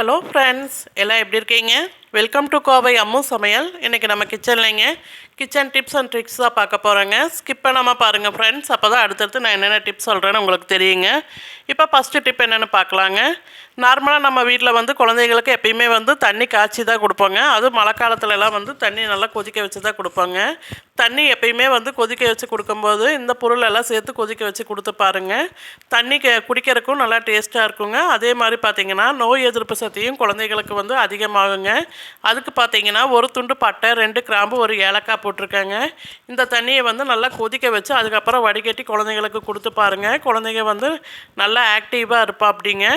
Hello friends எல்லாம் எப்படி இருக்கீங்க? வெல்கம் டு கோவை அம்மு சமையல் இன்றைக்கி நம்ம கிச்சன்லைங்க கிச்சன் டிப்ஸ் அண்ட் ட்ரிக்ஸ் தான் பார்க்க போகிறோங்க ஸ்கிப் பண்ணாமல் பாருங்கள் ஃப்ரெண்ட்ஸ் அப்போ தான் அடுத்தடுத்து நான் என்னென்ன டிப்ஸ் சொல்கிறேன்னு உங்களுக்கு தெரியுங்க. இப்போ ஃபஸ்ட்டு டிப் என்னென்னு பார்க்கலாங்க. நார்மலாக நம்ம வீட்டில் வந்து குழந்தைங்களுக்கு எப்பயுமே வந்து தண்ணி காய்ச்சி தான் கொடுப்போங்க. அதுவும் மழை காலத்துலலாம் வந்து தண்ணி நல்லா கொதிக்க வச்சு தான் கொடுப்போங்க. தண்ணி எப்பயுமே வந்து கொதிக்க வச்சு கொடுக்கும்போது இந்த பொருள் எல்லாம் சேர்த்து கொதிக்க வச்சு கொடுத்து பாருங்கள் தண்ணி க- குடிக்கிறதுக்கும் நல்லா டேஸ்ட்டாக இருக்குங்க. அதே மாதிரி பார்த்தீங்கன்னா நோய் எதிர்ப்பு சக்தியும் குழந்தைகளுக்கு வந்து அதிகமாகுங்க. அதுக்கு பார்த்தீங்கன்னா ஒரு துண்டு பட்டை ரெண்டு கிராம்பு ஒரு ஏலக்காய் போட்டிருக்காங்க. இந்த தண்ணியை வந்து நல்லா கொதிக்க வச்சு அதுக்கப்புறம் வடிகட்டி குழந்தைங்களுக்கு கொடுத்து பாருங்க. குழந்தைங்க வந்து நல்லா ஆக்டிவாக இருப்பா அப்படிங்க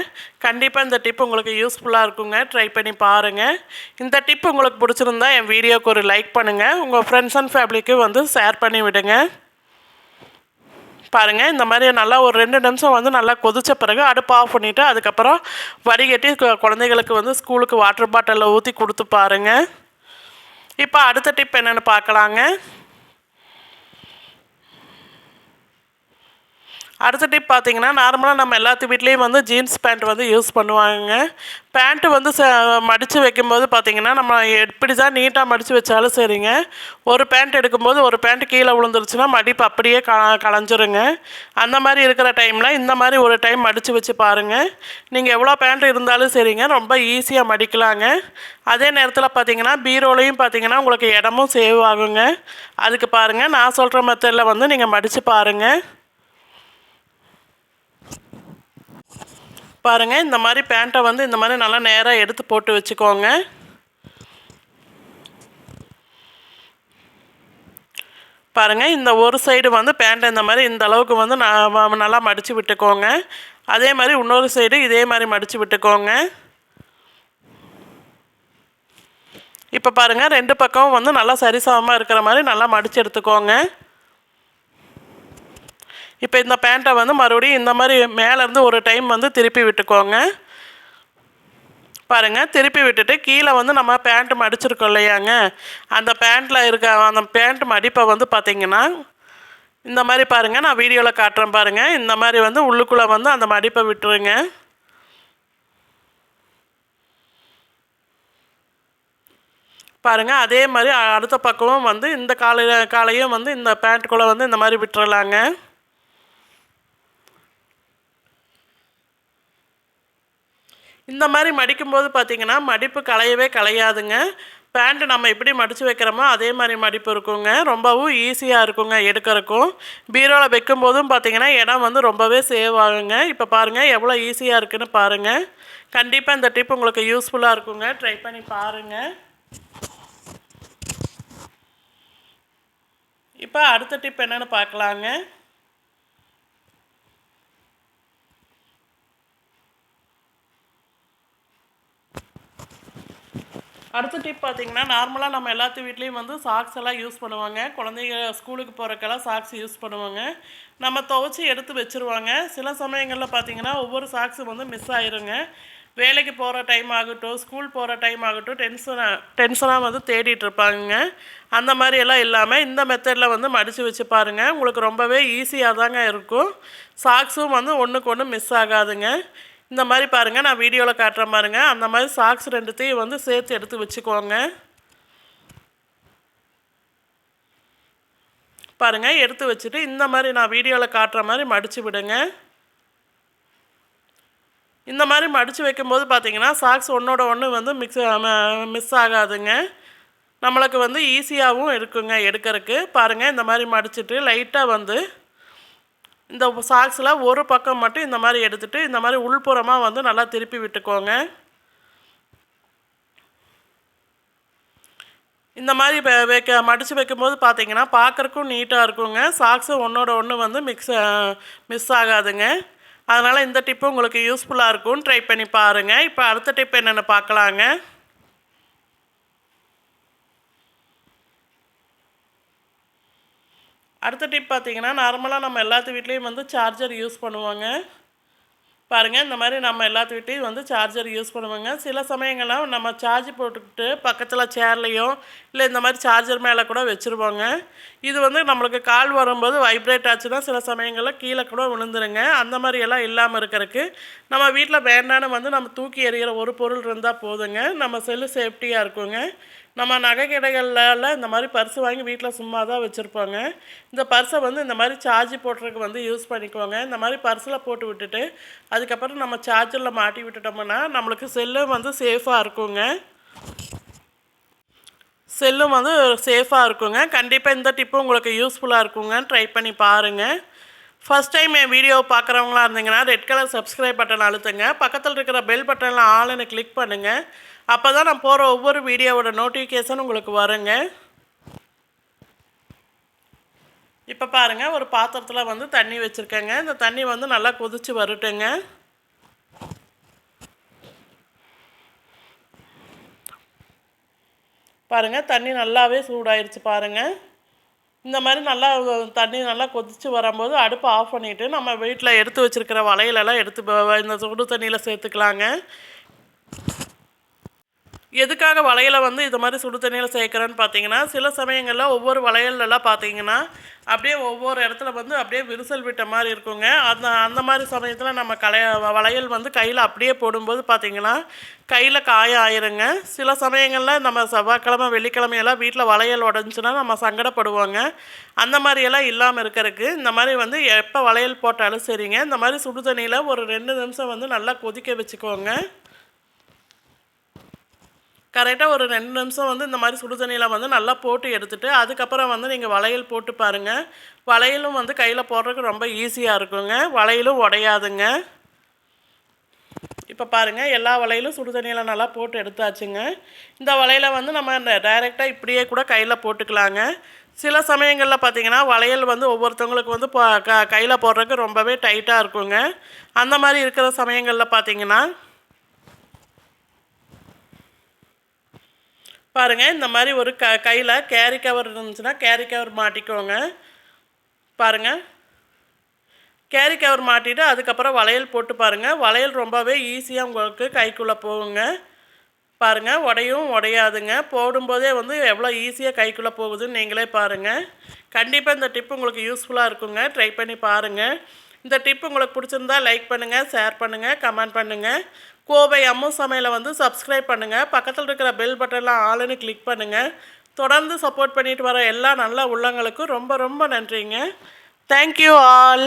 கண்டிப்பாக இந்த டிப் உங்களுக்கு யூஸ்ஃபுல்லாக இருக்குங்க. ட்ரை பண்ணி பாருங்கள் இந்த டிப் உங்களுக்கு பிடிச்சிருந்தா என் வீடியோக்கு ஒரு லைக் பண்ணுங்கள் உங்கள் ஃப்ரெண்ட்ஸ் அண்ட் ஃபேமிலிக்கு வந்து ஷேர் பண்ணி விடுங்க. பாருங்கள் இந்த மாதிரி நல்லா ஒரு ரெண்டு நிமிஷம் வந்து நல்லா கொதிச்ச பிறகு அடுப்பு ஆஃப் பண்ணிவிட்டு அதுக்கப்புறம் வடிகட்டி கு- குழந்தைகளுக்கு வந்து ஸ்கூலுக்கு வாட்டர் பாட்டிலில் ஊற்றி கொடுத்து பாருங்கள் இப்போ அடுத்த டிப் என்னென்னு பார்க்கலாங்க அடுத்த டிப் பார்த்தீங்கன்னா நார்மலாக நம்ம எல்லாத்து வீட்லேயும் வந்து ஜீன்ஸ் பேண்ட் வந்து யூஸ் பண்ணுவாங்க. பேண்ட்டு வந்து ச மடித்து வைக்கும்போது பார்த்தீங்கன்னா நம்ம எப்படி தான் நீட்டாக மடித்து வச்சாலும் சரிங்க. ஒரு பேண்ட் எடுக்கும்போது ஒரு பேண்ட் கீழே விழுந்துருச்சுன்னா மடிப்பு அப்படியே க களைஞ்சிருங்க அந்த மாதிரி இருக்கிற டைமில் இந்த மாதிரி ஒரு டைம் மடித்து வச்சு பாருங்கள் நீங்கள் எவ்வளோ பேண்ட் இருந்தாலும் சரிங்க ரொம்ப ஈஸியாக மடிக்கலாங்க. அதே நேரத்தில் பார்த்தீங்கன்னா பீரோலையும் பார்த்தீங்கன்னா உங்களுக்கு இடமும் சேவ் ஆகுங்க. அதுக்கு பாருங்கள் நான் சொல்கிற மெத்தடில் வந்து நீங்கள் மடித்து பாருங்கள் பாருங்கள் இந்த மாதிரி பேண்ட்டை வந்து இந்த மாதிரி நல்லா நேராக எடுத்து போட்டு வச்சுக்கோங்க. பாருங்கள் இந்த ஒரு சைடு வந்து பேண்ட்டை இந்த மாதிரி இந்த அளவுக்கு வந்து நான் நல்லா மடித்து விட்டுக்கோங்க. அதே மாதிரி இன்னொரு சைடு இதே மாதிரி மடித்து விட்டுக்கோங்க. இப்போ பாருங்கள் ரெண்டு பக்கமும் வந்து நல்லா சரிசமமாக இருக்கிற மாதிரி நல்லா மடித்து எடுத்துக்கோங்க. இப்போ இந்த பேண்ட்டை வந்து மறுபடியும் இந்த மாதிரி மேலேருந்து ஒரு டைம் வந்து திருப்பி விட்டுக்கோங்க. பாருங்கள் திருப்பி விட்டுட்டு கீழே வந்து நம்ம பேண்ட் மடிச்சிருக்கோம் இல்லையாங்க? அந்த பேண்ட்டில் இருக்க அந்த பேண்ட் மடிப்பை வந்து பார்த்திங்கன்னா இந்த மாதிரி பாருங்கள் நான் வீடியோவில் காட்டுறேன் பாருங்கள் இந்த மாதிரி வந்து உள்ளுக்குள்ளே வந்து அந்த மடிப்பை விட்டுருங்க. பாருங்கள் அதே மாதிரி அடுத்த பக்கமும் வந்து இந்த காலையில் காலையும் வந்து இந்த பேண்ட்டுக்குள்ளே வந்து இந்த மாதிரி விட்டுறலாங்க. இந்த மாதிரி மடிக்கும்போது பார்த்தீங்கன்னா மடிப்பு களையவே களையாதுங்க. பேண்ட்டு நம்ம எப்படி மடித்து வைக்கிறோமோ அதே மாதிரி மடிப்பு இருக்குங்க. ரொம்பவும் ஈஸியாக இருக்குங்க எடுக்கிறக்கும். பீரோவில் வைக்கும்போதும் பார்த்தீங்கன்னா இடம் வந்து ரொம்பவே சேவ் ஆகுங்க. இப்போ பாருங்கள் எவ்வளோ ஈஸியாக இருக்குன்னு பாருங்கள் கண்டிப்பாக இந்த டிப் உங்களுக்கு யூஸ்ஃபுல்லாக இருக்குங்க. ட்ரை பண்ணி பாருங்கள் இப்போ அடுத்த டிப் என்னென்னு பார்க்கலாங்க. அடுத்த டிப் பார்த்தீங்கன்னா நார்மலாக நம்ம எல்லாத்து வீட்லேயும் வந்து சாக்ஸ் எல்லாம் யூஸ் பண்ணுவாங்க. குழந்தைங்க ஸ்கூலுக்கு போகிறக்கெல்லாம் சாக்ஸ் யூஸ் பண்ணுவாங்க. நம்ம துவைச்சி எடுத்து வச்சுருவாங்க. சில சமயங்களில் பார்த்தீங்கன்னா ஒவ்வொரு சாக்ஸும் வந்து மிஸ் ஆயிருங்க. வேலைக்கு போகிற டைம் ஆகட்டும் ஸ்கூல் போகிற டைம் ஆகட்டும் டென்ஷனாக டென்ஷனாக வந்து தேடிட்டு இருப்பாங்க அந்த மாதிரி எல்லாம் இல்லாமல் இந்த மெத்தடில் வந்து மடித்து வச்சு பாருங்கள் உங்களுக்கு ரொம்பவே ஈஸியாக தாங்க இருக்கும். சாக்ஸும் வந்து ஒன்றுக்கு ஒன்று மிஸ் ஆகாதுங்க. இந்த மாதிரி பாருங்கள் நான் வீடியோவில் காட்டுற பாருங்க. அந்த மாதிரி சாக்ஸ் ரெண்டுத்தையும் வந்து சேர்த்து எடுத்து வச்சுக்கோங்க. பாருங்கள் எடுத்து வச்சுட்டு இந்த மாதிரி நான் வீடியோவில் காட்டுற மாதிரி மடித்து விடுங்க. இந்த மாதிரி மடித்து வைக்கும்போது பார்த்தீங்கன்னா சாக்ஸ் ஒன்றோட ஒன்று வந்து மிக்ஸ் மிஸ் ஆகாதுங்க. நம்மளுக்கு வந்து ஈஸியாகவும் இருக்குங்க எடுக்கிறதுக்கு. பாருங்கள் இந்த மாதிரி மடிச்சுட்டு லைட்டாக வந்து இந்த சாக்ஸில் ஒரு பக்கம் மட்டும் இந்த மாதிரி எடுத்துகிட்டு இந்த மாதிரி உள்புறமாக வந்து நல்லா திருப்பி விட்டுக்கோங்க. இந்த மாதிரி வைக்க மடித்து வைக்கும்போது பார்த்தீங்கன்னா பார்க்குறக்கும் நீட்டாக இருக்குங்க. சாக்ஸும் ஒன்றோட ஒன்று வந்து மிக்ஸ் மிஸ் ஆகாதுங்க. அதனால் இந்த டிப்பு உங்களுக்கு யூஸ்ஃபுல்லாக இருக்கும்னு ட்ரை பண்ணி பாருங்கள் இப்போ அடுத்த டிப் என்னென்னு பார்க்கலாங்க அடுத்த டிப் பார்த்திங்கன்னா நார்மலாக நம்ம எல்லாத்து வீட்லேயும் வந்து சார்ஜர் யூஸ் பண்ணுவாங்க. பாருங்கள் இந்த மாதிரி நம்ம எல்லாத்து எல்லாத்துக்கிட்டையும் வந்து சார்ஜர் யூஸ் பண்ணுவோங்க. சில சமயங்கள்லாம் நம்ம சார்ஜ் போட்டுக்கிட்டு பக்கத்தில் சேர்லேயோ இல்லை இந்த மாதிரி சார்ஜர் மேலே கூட வச்சுருவோங்க. இது வந்து நம்மளுக்கு கால் வரும்போது வைப்ரேட் ஆச்சுன்னா சில சமயங்களில் கீழே கூட விழுந்துருங்க. அந்த மாதிரியெல்லாம் இல்லாமல் இருக்கிறதுக்கு நம்ம வீட்டில் வேண்டான்னு வந்து நம்ம தூக்கி எறிகிற ஒரு பொருள் இருந்தால் போதுங்க. நம்ம செல்லு சேஃப்டியாக இருக்குங்க. நம்ம நகை கடைகளில் இந்த மாதிரி பர்ஸ் வாங்கி வீட்டில் சும்மா தான் வச்சுருப்பாங்க. இந்த பர்ஸை வந்து இந்த மாதிரி சார்ஜ் போடுறதுக்கு வந்து யூஸ் பண்ணிக்குவாங்க இந்த மாதிரி பர்ஸில் போட்டு விட்டுட்டு அதுக்கப்புறம் நம்ம சார்ஜரில் மாட்டி விட்டுட்டோம்னா நம்மளுக்கு செல்லும் வந்து சேஃபாக இருக்குங்க. செல்லும் வந்து சேஃபாக இருக்குங்க. கண்டிப்பாக இந்த டிப்பு உங்களுக்கு யூஸ்ஃபுல்லாக இருக்குங்க. ட்ரை பண்ணி பாருங்கள் ஃபஸ்ட் டைம் என் வீடியோ பார்க்குறவங்களா இருந்தீங்கன்னா ரெட் கலர் சப்ஸ்கிரைப் பட்டன் அழுத்துங்க. பக்கத்தில் இருக்கிற பெல் பட்டனில் ஆளுன்னு கிளிக் பண்ணுங்கள் அப்போ தான் நான் போகிற ஒவ்வொரு வீடியோவோட நோட்டிஃபிகேஷன் உங்களுக்கு வருங்க. இப்போ பாருங்கள் ஒரு பாத்திரத்தில் வந்து தண்ணி வச்சுருக்கேங்க. இந்த தண்ணி வந்து நல்லா கொதித்து வரட்டுங்க. பாருங்கள் தண்ணி நல்லாவே சூடாயிருச்சு பாருங்கள் இந்த மாதிரி நல்லா தண்ணி நல்லா கொதித்து வரும்போது அடுப்பை ஆஃப் பண்ணிவிட்டு நம்ம வீட்டில் எடுத்து வச்சுருக்கிற வளையலெல்லாம் எடுத்து இந்த சுடு தண்ணியில் சேர்த்துக்கலாங்க. எதுக்காக வளையலை வந்து இது மாதிரி சுடு தண்ணியில் சேர்க்குறேன்னு பார்த்தீங்கன்னா சில சமயங்களில் ஒவ்வொரு வளையல்லாம் பார்த்தீங்கன்னா அப்படியே ஒவ்வொரு இடத்துல வந்து அப்படியே விரிசல் விட்ட மாதிரி இருக்குங்க. அந்த அந்த மாதிரி சமயத்தில் நம்ம கலைய வளையல் வந்து கையில் அப்படியே போடும்போது பார்த்தீங்கன்னா கையில் காய ஆயிருங்க. சில சமயங்களில் நம்ம செவ்வாய்க்கிழமை வெள்ளிக்கிழமையெல்லாம் வீட்டில் வளையல் உடஞ்சுன்னா நம்ம சங்கடப்படுவோங்க. அந்த மாதிரியெல்லாம் இல்லாமல் இருக்கிறதுக்கு இந்த மாதிரி வந்து எப்போ வளையல் போட்டாலும் சரிங்க. இந்த மாதிரி சுடு தண்ணியில் ஒரு ரெண்டு நிமிஷம் வந்து நல்லா கொதிக்க வச்சுக்கோங்க. கரெக்டாக ஒரு ரெண்டு நிமிஷம் வந்து இந்த மாதிரி சுடு தண்ணியில் வந்து நல்லா போட்டு எடுத்துகிட்டு அதுக்கப்புறம் வந்து நீங்கள் வளையல் போட்டு பாருங்கள் வளையலும் வந்து கையில் போடுறதுக்கு ரொம்ப ஈஸியாக இருக்குங்க. வளையலும் உடையாதுங்க. இப்போ பாருங்கள் எல்லா வளையலும் சுடு தண்ணியில் நல்லா போட்டு எடுத்தாச்சுங்க. இந்த வளையலை வந்து நம்ம டைரெக்டாக இப்படியே கூட கையில் போட்டுக்கலாங்க. சில சமயங்களில் பார்த்திங்கன்னா வளையல் வந்து ஒவ்வொருத்தவங்களுக்கு வந்து க கையில் போடுறதுக்கு ரொம்பவே டைட்டாக இருக்குங்க. அந்த மாதிரி இருக்கிற சமயங்களில் பார்த்திங்கன்னா பாருங்கள் இந்த மாதிரி ஒரு க கையில் கேரி கவர் இருந்துச்சுன்னா கேரி கவர் மாட்டிக்கோங்க. பாருங்கள் கேரி கவர் மாட்டிட்டு அதுக்கப்புறம் வளையல் போட்டு பாருங்கள் வளையல் ரொம்பவே ஈஸியாக உங்களுக்கு கைக்குள்ளே போகுங்க. பாருங்கள் உடையும் உடையாதுங்க. போடும்போதே வந்து எவ்வளோ ஈஸியாக கைக்குள்ளே போகுதுன்னு நீங்களே பாருங்கள் கண்டிப்பாக இந்த டிப் உங்களுக்கு யூஸ்ஃபுல்லாக இருக்குங்க. ட்ரை பண்ணி பாருங்கள் இந்த டிப் உங்களுக்கு பிடிச்சிருந்தா லைக் பண்ணுங்கள் ஷேர் பண்ணுங்கள் கமெண்ட் பண்ணுங்கள் கோவை அம்மு சமையலை வந்து சப்ஸ்கிரைப் பண்ணுங்கள் பக்கத்தில் இருக்கிற பெல் பட்டன்லாம் ஆளுன்னு கிளிக் பண்ணுங்கள் தொடர்ந்து சப்போர்ட் பண்ணிட்டு வர எல்லா நல்ல உள்ளங்களுக்கும் ரொம்ப ரொம்ப நன்றிங்க. Thank you all